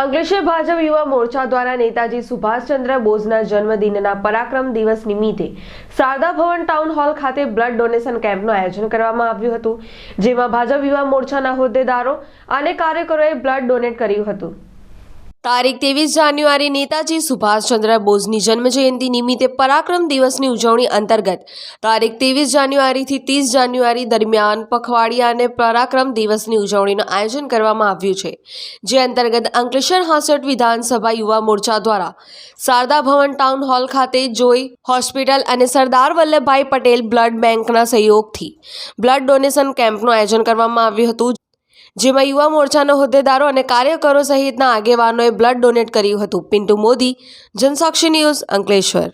અંકલેશ્વર ભાજપ યુવા મોરચા દ્વારા નેતાજી સુભાષચંદ્ર બોઝના જન્મદિનના પરાક્રમ દિવસ નિમિત્તે શારદા ભવન ટાઉન હોલ ખાતે બ્લડ ડોનેશન કેમ્પનું આયોજન કરવામાં આવ્યું હતું, જેમાં ભાજપ યુવા મોરચાના હોદ્દેદારો અને કાર્યકરોએ બ્લડ ડોનેટ કર્યું હતું. તારીખ ત્રેવીસ જાન્યુઆરી નેતાજી સુભાષચંદ્ર બોઝની જન્મજયંતિ નિમિત્તે પરાક્રમ દિવસની ઉજવણી અંતર્ગત તારીખ ત્રેવીસ જાન્યુઆરીથી ત્રીસ જાન્યુઆરી દરમિયાન પખવાડિયા અને પરાક્રમ દિવસની ઉજવણીનું આયોજન કરવામાં આવ્યું છે, જે અંતર્ગત અંકલેશ્વર હાંસઠ વિધાનસભા યુવા મોરચા દ્વારા શારદા ભવન ટાઉન હોલ ખાતે જોઈ હોસ્પિટલ અને સરદાર વલ્લભભાઈ પટેલ બ્લડ બેંકના સહયોગથી બ્લડ ડોનેશન કેમ્પનું આયોજન કરવામાં આવ્યું હતું જેમાં યુવા મોરચાના હોદ્દેદારો અને કાર્યકરો સહિતના આગેવાનોએ બ્લડ ડોનેટ કર્યું હતું. પિન્ટુ મોદી, જનસાક્ષી ન્યૂઝ અંકલેશ્વર.